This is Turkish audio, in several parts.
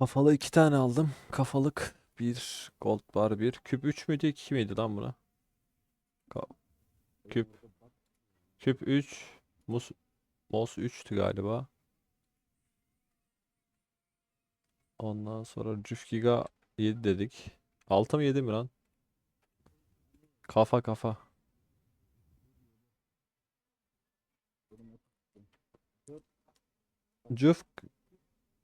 Kafalı iki tane aldım. Kafalık bir gold bar bir. Küp 3 müydü 2 miydi lan buna? Ka- küp. Küp 3. Mus Mos 3'tü galiba. Ondan sonra Cüf Giga 7 dedik. 6 mı 7 mi lan? Kafa kafa. Cüf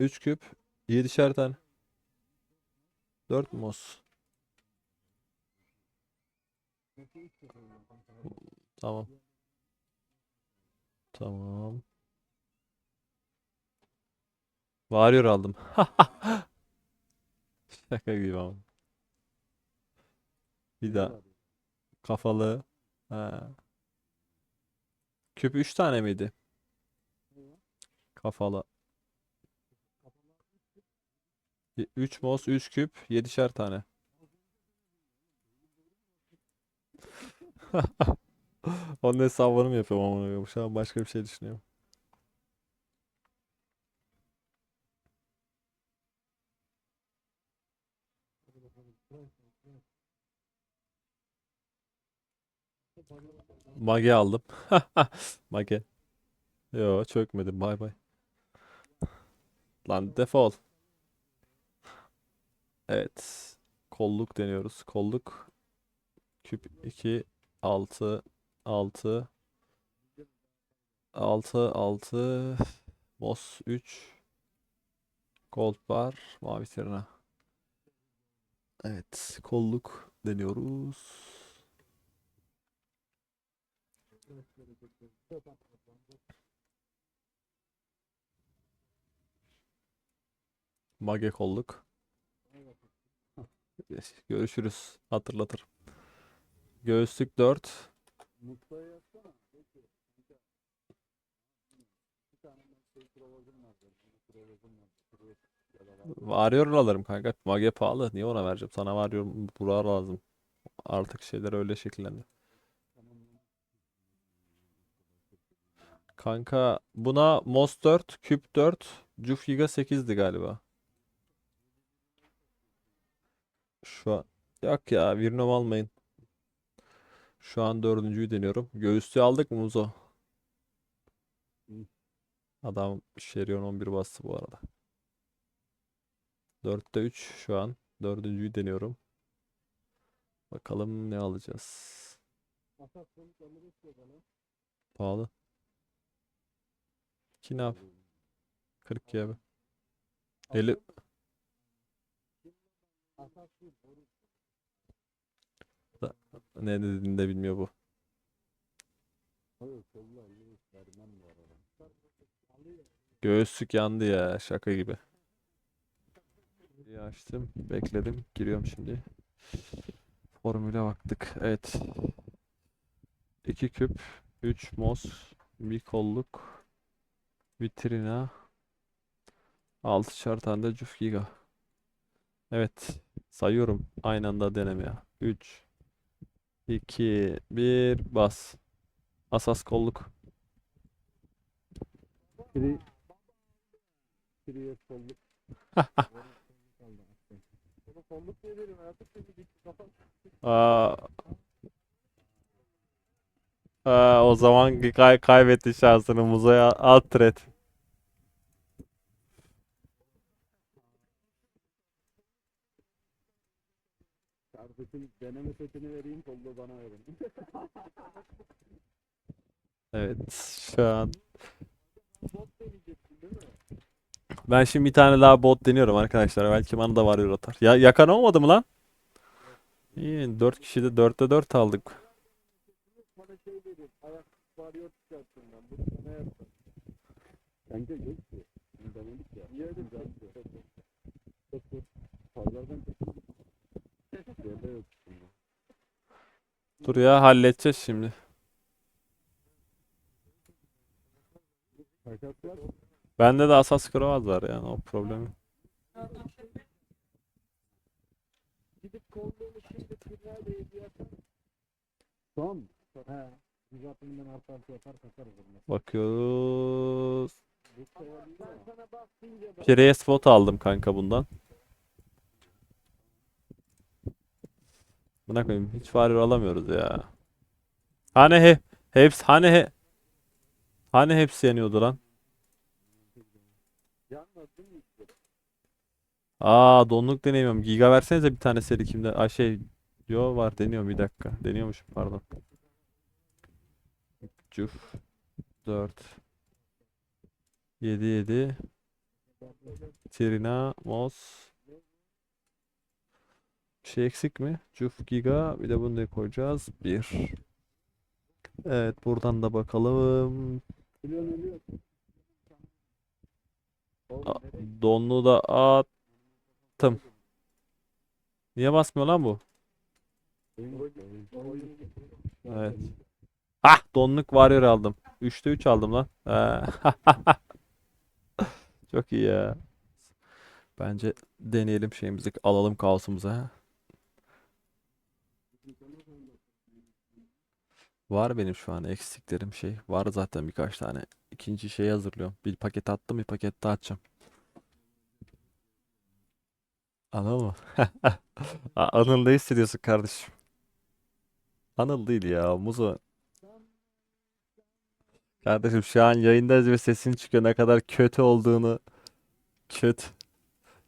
3 küp 7'şer tane. 4 mos. Tamam. Tamam. Varıyor aldım. Şaka gibi ama. Bir daha. Kafalı. Ha. Küp 3 tane miydi? Kafalı. 3 mos 3 küp 7'şer tane. Onun hesabını mı yapıyorum koyayım? Şu an başka bir şey düşünüyorum. Mage aldım. Mage. Yo çökmedim. Bay bay. Lan defol. Evet. Kolluk deniyoruz. Kolluk. Küp 2 6 6 6 6 Boss 3 Gold bar mavi sirena. Evet, kolluk deniyoruz. Mage kolluk. Görüşürüz. Hatırlatırım. Göğüslük 4. Varıyor alırım kanka. Mage pahalı. Niye ona vereceğim? Sana varıyor Burak lazım. Artık şeyler öyle şekillendi. Kanka buna Mos 4, Küp 4, Cuf Giga 8'di galiba. Şu an yok ya Virnom almayın. Şu an dördüncüyü deniyorum. Göğüslüğü aldık mı Muzo? Adam Şerion 11 bastı bu arada. 4'te 3 şu an. Dördüncüyü deniyorum. Bakalım ne alacağız. Pahalı. Ki ne yap? 40 abi. 50 Da- ne dediğini de bilmiyor bu. Göğüslük yandı ya şaka gibi. Açtım. Bekledim. Giriyorum şimdi. Formüle baktık. Evet. 2 küp. 3 mos. Bir kolluk. Vitrina. 6 tane de cüf. Evet. Sayıyorum. Aynı anda denemeye. 3 2 1 bas. Asas kolluk. Kiri Kiriye kolluk. Kolluk diye derim artık çünkü bir kafa Aa, aa, o zaman kay kaybetti şansını Muzo'ya alt threat. kardeşim deneme setini vereyim kolluğu bana verin. Evet şu an. Ben şimdi bir tane daha bot deniyorum arkadaşlar. Belki bana da varıyor atar. Ya yakan olmadı mı lan? İyi 4 kişi de 4'te 4 aldık. Bana şey. Kanka yok ki. Bunu denedik ya. Niye öyle bir şey? Çok çok. Pazardan çekildik. Yerde yok şimdi. Dur ya halledeceğiz şimdi. Bende de Asas Krovaz var yani o problemi. Gidip kolluğunu şimdi kırmaya değdi yapar. Son. He. Yüz atımından artarsa yapar kaçarız ondan. Bakıyoruz. Pireye spot aldım kanka bundan. Buna koyayım. Hiç warrior alamıyoruz ya. Hani he hepsi hani he hani hepsi yeniyordu lan. Aa donluk deneyemiyorum. Giga versenize bir tane seri kimde? Ay şey yo var deniyorum bir dakika. Deniyormuşum pardon. Cuf 4 7 7 Trina Mos Bir şey eksik mi? Cuf Giga bir de bunu da koyacağız. 1 Evet buradan da bakalım. Donlu da attım. Niye basmıyor lan bu? Evet. Ah donluk warrior aldım. 3'te 3 aldım lan. Çok iyi ya. Bence deneyelim şeyimizi alalım kaosumuza. Var benim şu an eksiklerim şey. Var zaten birkaç tane. İkinci şeyi hazırlıyorum. Bir paket attım bir paket daha açacağım. Anıl mı? Anıl ne hissediyorsun kardeşim? Anıl değil ya. Muzo. Kardeşim şu an yayındayız ve sesin çıkıyor. Ne kadar kötü olduğunu. Kötü.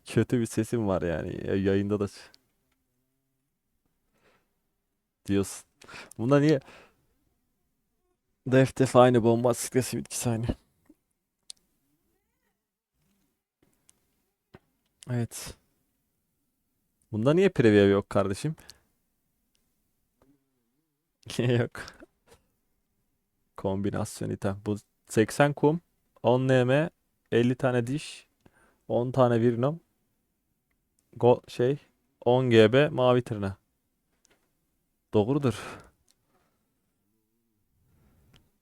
Kötü bir sesim var yani. Ya- Yayında da diyorsun. Bunda niye? Def def aynı bomba sıkısı bitkisi aynı. Evet. Bunda niye preview yok kardeşim? Yok. Kombinasyon item. Bu 80 kum, 10 NM, 50 tane diş, 10 tane Virnom, go şey, 10 GB mavi tırna. Doğrudur.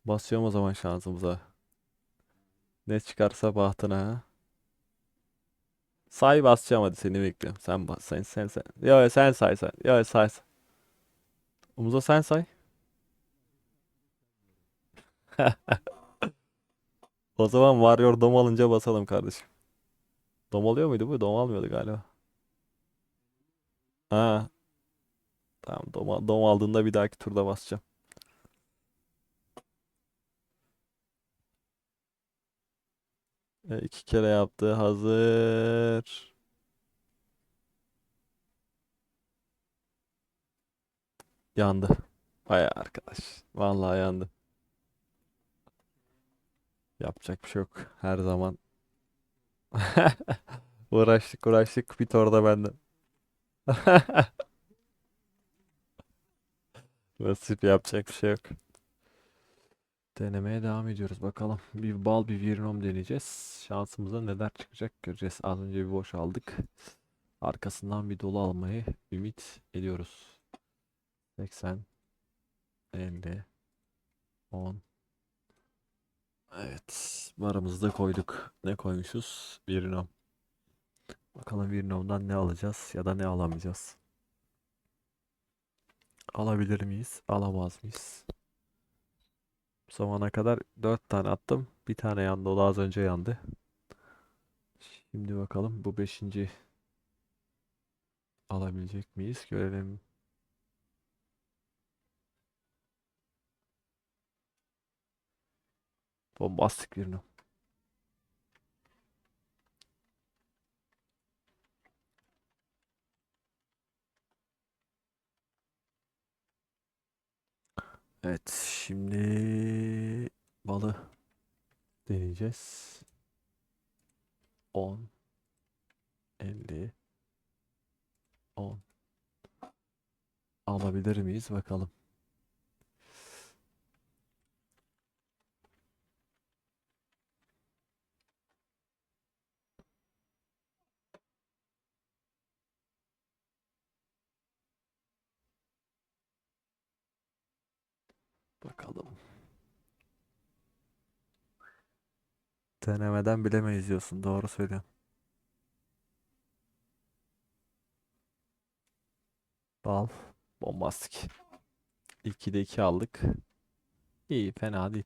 Basıyorum o zaman şansımıza. Ne çıkarsa bahtına. Say basacağım hadi seni bekliyorum. Sen bas sen sen sen. Ya sen say sen. Ya say say. Umuza sen say. O zaman Warrior dom alınca basalım kardeşim. Dom alıyor muydu bu? Dom almıyordu galiba. Ha. Tamam dom, dom aldığında bir dahaki turda basacağım. E, iki kere yaptı. Hazır. Yandı. Vay arkadaş. Vallahi yandı. Yapacak bir şey yok. Her zaman. Uğraştık uğraştık. Bit orada bende. Nasip yapacak bir şey yok. Denemeye devam ediyoruz bakalım. Bir bal bir virnom deneyeceğiz. Şansımıza neler çıkacak göreceğiz. Az önce bir boş aldık. Arkasından bir dolu almayı ümit ediyoruz. 80 50 10 Evet. Barımızı da koyduk. Ne koymuşuz? Virnom. Bakalım Virnom'dan ne alacağız ya da ne alamayacağız. Alabilir miyiz? Alamaz mıyız? Bu zamana kadar 4 tane attım. Bir tane yandı. O da az önce yandı. Şimdi bakalım bu 5. alabilecek miyiz? Görelim. Bombastik bir Evet, şimdi balı deneyeceğiz. 10 50 10 Alabilir miyiz bakalım. Bakalım. Denemeden bilemeyiz diyorsun. Doğru söylüyorsun. Bal. Bombastik. 2'de 2 aldık. İyi, fena değil.